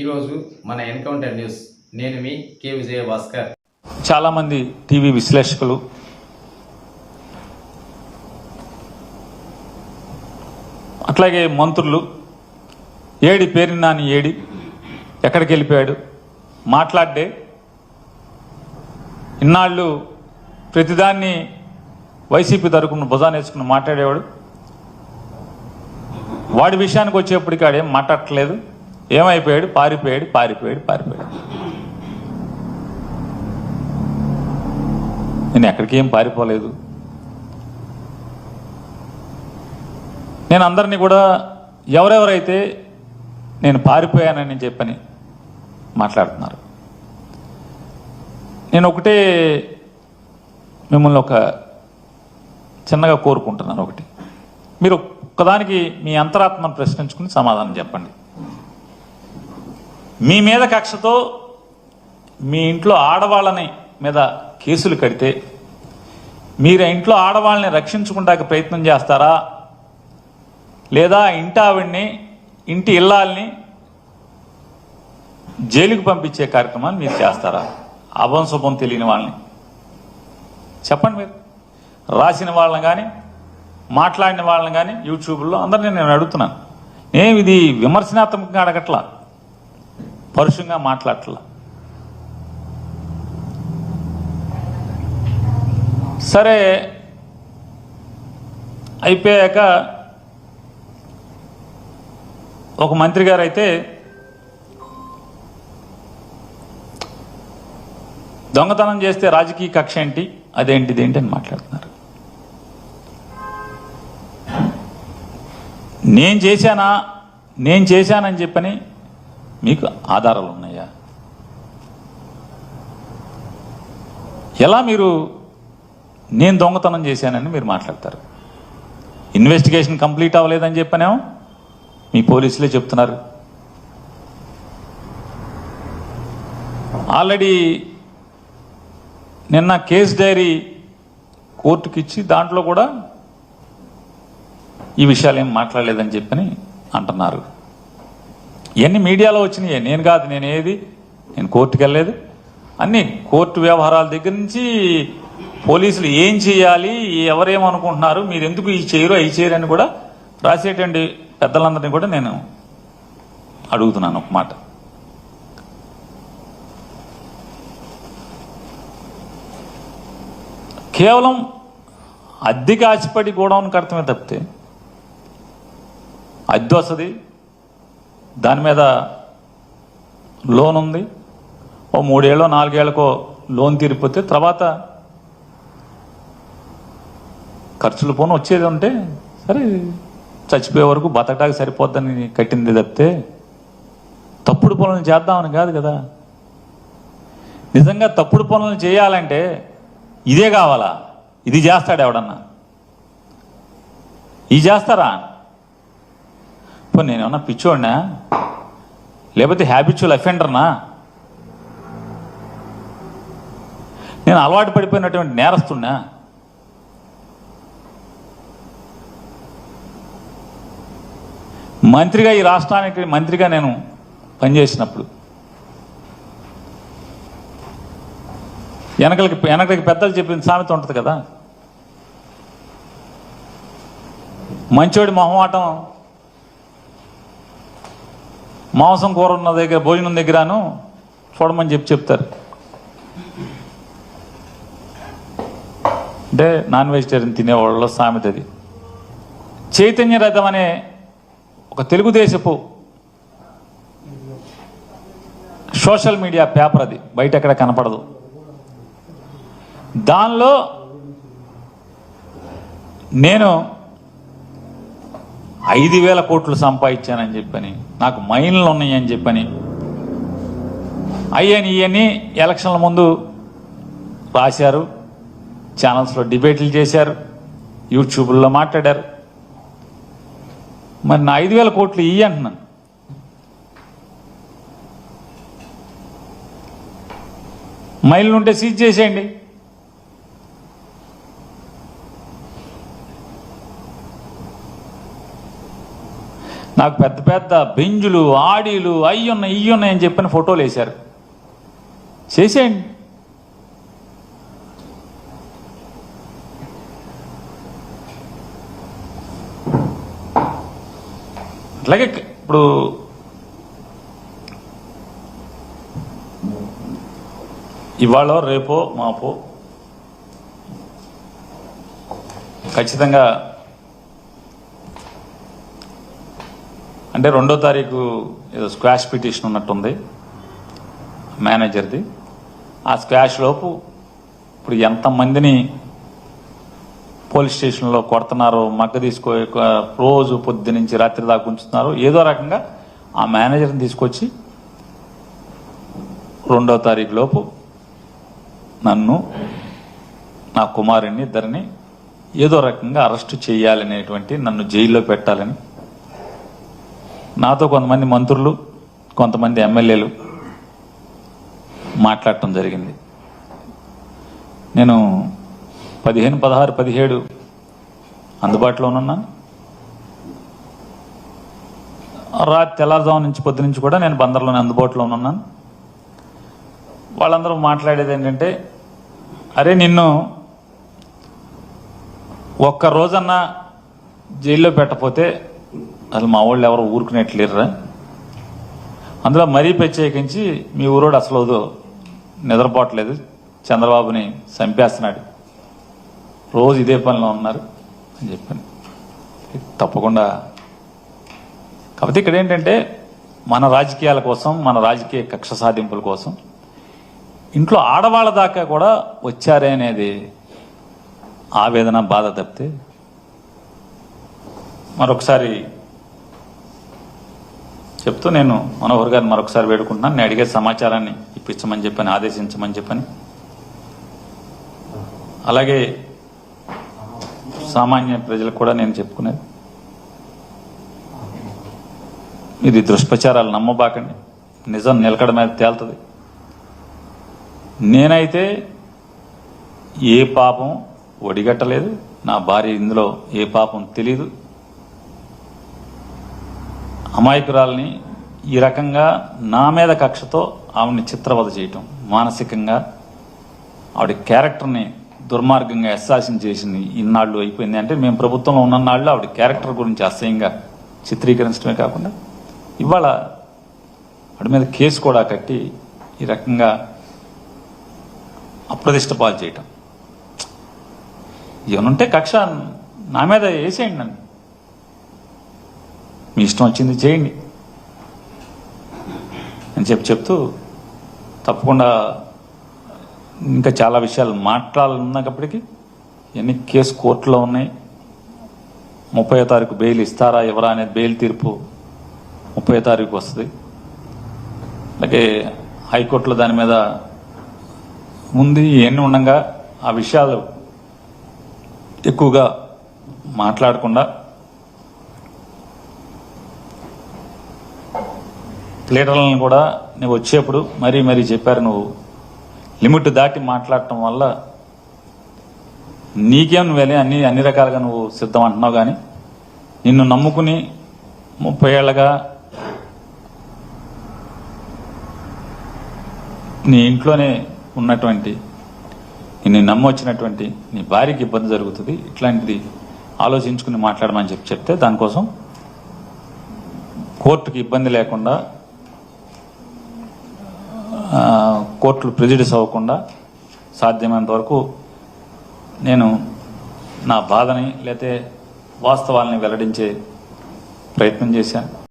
ఈరోజు మన encounter news. నేను మీ కె విజయ భాస్కర్ చాలామంది టీవీ విశ్లేషకులు అట్లాగే మంత్రులు ఏడి పేరు నాని ఏడి ఎక్కడికి వెళ్ళిపోయాడు? మాట్లాడే ఇన్నాళ్ళు ప్రతిదాన్ని వైసీపీ తరపున భుజాన్ని వేసుకుని మాట్లాడేవాడు. వాడి విషయానికి వచ్చేప్పటికి ఆడేం మాట్లాడట్లేదు. ఏమైపోయాడు? పారిపోయాడు పారిపోయాడు పారిపోయాడు. నేను ఎక్కడికి ఏం పారిపోలేదు. నేను అందరినీ కూడా ఎవరెవరైతే నేను పారిపోయానని చెప్పని మాట్లాడుతున్నారు. నేను ఒకటే మిమ్మల్ని ఒక చిన్నగా కోరుకుంటున్నాను ఒకటి. మీరు ఒక్కదానికి మీ అంతరాత్మను ప్రశ్నించుకుని సమాధానం చెప్పండి. మీ మీద కక్షతో మీ ఇంట్లో ఆడవాళ్ళని మీద కేసులు కడితే మీరు ఇంట్లో ఆడవాళ్ళని రక్షించుకుంటాక ప్రయత్నం చేస్తారా? లేదా ఇంటి ఆవిడ్ని ఇంటి ఇల్లాల్ని జైలుకు పంపించే కార్యక్రమాన్ని మీరు చేస్తారా? అభం శుభం తెలియని వాళ్ళని. చెప్పండి మీరు. రాసిన వాళ్ళని కానీ మాట్లాడిన వాళ్ళని కానీ యూట్యూబ్లో అందరినీ నేను అడుగుతున్నాను. నేను ఇది విమర్శనాత్మకంగా అడగట్లా? పరుషంగా మాట్లాడట్లా. సరే అయిపోయాక ఒక మంత్రి గారు అయితే దొంగతనం చేస్తే రాజకీయ కక్ష ఏంటి? అదేంటిది ఏంటి అని మాట్లాడుతున్నారు. నేను చేశానా? నేను చేశానని చెప్పని మీకు ఆధారాలు ఉన్నాయా? ఎలా మీరు నేను దొంగతనం చేశానని మీరు మాట్లాడతారు? ఇన్వెస్టిగేషన్ కంప్లీట్ అవ్వలేదని చెప్పనేమో? మీ పోలీసులే చెప్తున్నారు. ఆల్రెడీ నిన్న కేస్ డైరీ కోర్టుకి ఇచ్చి దాంట్లో కూడా ఈ విషయాలు ఏం మాట్లాడలేదని చెప్పని అంటున్నారు. ఇవన్నీ మీడియాలో వచ్చినాయి నేను కాదు నేను ఏది? నేను కోర్టుకు వెళ్ళలేదు. అన్ని కోర్టు వ్యవహారాల దగ్గర నుంచి పోలీసులు ఏం చేయాలి ఎవరేమనుకుంటున్నారు మీరు ఎందుకు ఈ చేయరు అవి చేయరు అని కూడా రాసేటువంటి పెద్దలందరినీ కూడా నేను అడుగుతున్నాను ఒక మాట. కేవలం అద్దెకి ఆశపడి గోడౌన్ కడతమే తప్పితే అద్దె వస్తుంది దాని మీద లోన్ ఉంది ఓ మూడేళ్ళో నాలుగేళ్ళకో లోన్ తీరిపోతే తర్వాత ఖర్చులు పోను వచ్చేది ఉంటే సరే చచ్చిపోయే వరకు బతకడానికి సరిపోద్దని కట్టింది తప్పితే తప్పుడు పనులు చేద్దామని కాదు కదా. నిజంగా తప్పుడు పనులు చేయాలంటే ఇదే కావాలా? ఇది చేస్తాడు ఎవడన్నా? ఇది చేస్తారా? నేను నేనేమన్నా పిచ్చోడినా? లేకపోతే హ్యాబిచువల్ అఫెండర్నా నేను అలవాటు పడిపోయినటువంటి నేరస్తున్నా. మంత్రిగా ఈ రాష్ట్రానికి మంత్రిగా నేను పనిచేసినప్పుడు వెనకలకి వెనకలకి పెద్దలు చెప్పిన సామెత ఉంటుంది కదా? మంచోడి మొహమాటం మాంసం కూర ఉన్న దగ్గర భోజనం దగ్గరను చూడమని చెప్పి చెప్తారు. అంటే నాన్ వెజిటేరియన్ తినేవాళ్ళలో సామెత అది. చైతన్య రథం అనే ఒక తెలుగుదేశపు సోషల్ మీడియా పేపర్ అది బయట ఎక్కడ కనపడదు. దానిలో నేను ఐదు వేల కోట్లు సంపాదించానని చెప్పని నాకు మైన్లు ఉన్నాయని చెప్పని. అయ్యని ఇవన్నీ ఎలక్షన్ల ముందు రాశారు. ఛానల్స్లో డిబేట్లు చేశారు. యూట్యూబ్లో మాట్లాడారు. మరి నా ఐదు వేల కోట్లు ఇయ్యి అంటున్నాను. మైళ్ళు ఉంటే సీజ్ చేసేయండి. నాకు పెద్ద పెద్ద బెంజులు ఆడీలు అయ్యున్నాయి ఇయ్యున్నాయి అని చెప్పిన ఫోటోలు వేశారు. చేసేయండి. అట్లాగే ఇప్పుడు ఇవాళ రేపో మాపో ఖచ్చితంగా అంటే రెండో తారీఖు ఏదో స్క్వాష్ పిటిషన్ ఉన్నట్టుంది మేనేజర్ది. ఆ స్క్వాష్ లోపు ఇప్పుడు ఎంతమందిని పోలీస్ స్టేషన్లో కొడుతున్నారో మగ్గ తీసుకో రోజు పొద్దు నుంచి రాత్రి దాకా ఉంచుతున్నారు ఏదో రకంగా ఆ మేనేజర్ని తీసుకొచ్చి రెండో తారీఖు లోపు నన్ను నా కుమారుణ్ణి ఇద్దరిని ఏదో రకంగా అరెస్ట్ చేయాలనేటువంటి నన్ను జైల్లో పెట్టాలని నాతో కొంతమంది మంత్రులు కొంతమంది ఎమ్మెల్యేలు మాట్లాడటం జరిగింది. నేను పదిహేను పదహారు పదిహేడు అందుబాటులో ఉన్నాను. రాత్రి తెల్లారుజాము నుంచి పొద్దు నుంచి కూడా నేను బందర్లోనే అందుబాటులో ఉన్నాను. వాళ్ళందరూ మాట్లాడేది ఏంటంటే అరే నిన్ను ఒక్క రోజన్నా జైల్లో పెట్టపోతే అసలు మా వాళ్ళు ఎవరు ఊరుకునేట్లేరురా. అందులో మరీ ప్రత్యేకించి మీ ఊరోడు అసలు నిద్రపోవట్లేదు. చంద్రబాబుని చంపేస్తున్నాడు. రోజు ఇదే పనిలో ఉన్నారు అని చెప్పాను. తప్పకుండా. కాకపోతే ఇక్కడ ఏంటంటే మన రాజకీయాల కోసం మన రాజకీయ కక్ష సాధింపుల కోసం ఇంట్లో ఆడవాళ్ళ దాకా కూడా వచ్చారే అనేది ఆవేదన బాధ తప్పితే మరొకసారి చెప్తూ నేను మనోహర్ గారిని మరొకసారి వేడుకుంటున్నాను. నేను అడిగే సమాచారాన్ని ఇప్పించమని చెప్పని ఆదేశించమని చెప్పని. అలాగే సామాన్య ప్రజలకు కూడా నేను చెప్పుకునేది. ఇది దుష్ప్రచారాలు నమ్మబాకండి. నిజం నిలకడ మీద తేలుతుంది. నేనైతే ఏ పాపం ఒడిగట్టలేదు. నా భార్య ఇందులో ఏ పాపం తెలీదు. అమాయకురాల్ని ఈ రకంగా నా మీద కక్షతో ఆవిడని చిత్రవద చేయటం మానసికంగా ఆవిడ క్యారెక్టర్ని దుర్మార్గంగా అసాసిన్ చేసింది ఇన్నాళ్ళు అయిపోయింది. అంటే మేము ప్రభుత్వంలో ఉన్న నాళ్ళు ఆవిడ క్యారెక్టర్ గురించి అసహ్యంగా చిత్రీకరించడమే కాకుండా ఇవాళ ఆవిడ మీద కేసు కూడా కట్టి ఈ రకంగా అప్రదిష్ట పాలు చేయటం. ఏమనుంటే కక్ష నా మీద వేసేయండి నన్ను. మీ ఇష్టం వచ్చింది చేయండి అని చెప్పి చెప్తూ తప్పకుండా ఇంకా చాలా విషయాలు మాట్లాడాలన్నప్పటికీ ఎన్ని కేసు కోర్టులో ఉన్నాయి? ముప్పై తారీఖు బెయిల్ ఇస్తారా ఎవరా అనేది బెయిల్ తీర్పు ముప్పై తారీఖు వస్తుంది. అలాగే హైకోర్టులో దాని మీద ఉంది ఇవన్నీ ఉండగా ఆ విషయాలు ఎక్కువగా మాట్లాడకుండా లీడర్లను కూడా నువ్వు వచ్చేప్పుడు మరీ మరీ చెప్పారు నువ్వు. లిమిట్ దాటి మాట్లాడటం వల్ల నీకేం నువ్వే అన్ని అన్ని రకాలుగా నువ్వు సిద్ధం అంటున్నావు కానీ నిన్ను నమ్ముకుని ముప్పై ఏళ్ళగా నీ ఇంట్లోనే ఉన్నటువంటి నిన్ను నమ్మొచ్చినటువంటి నీ భార్యకి ఇబ్బంది జరుగుతుంది ఇట్లాంటిది ఆలోచించుకుని మాట్లాడమని చెప్పి చెప్తే దానికోసం కోర్టుకి ఇబ్బంది లేకుండా కోర్టులు ప్రెజిడిస్ అవ్వకుండా సాధ్యమైనంత వరకు నేను నా బాధని లేతే వాస్తవాలని వెల్లడించే ప్రయత్నం చేశాను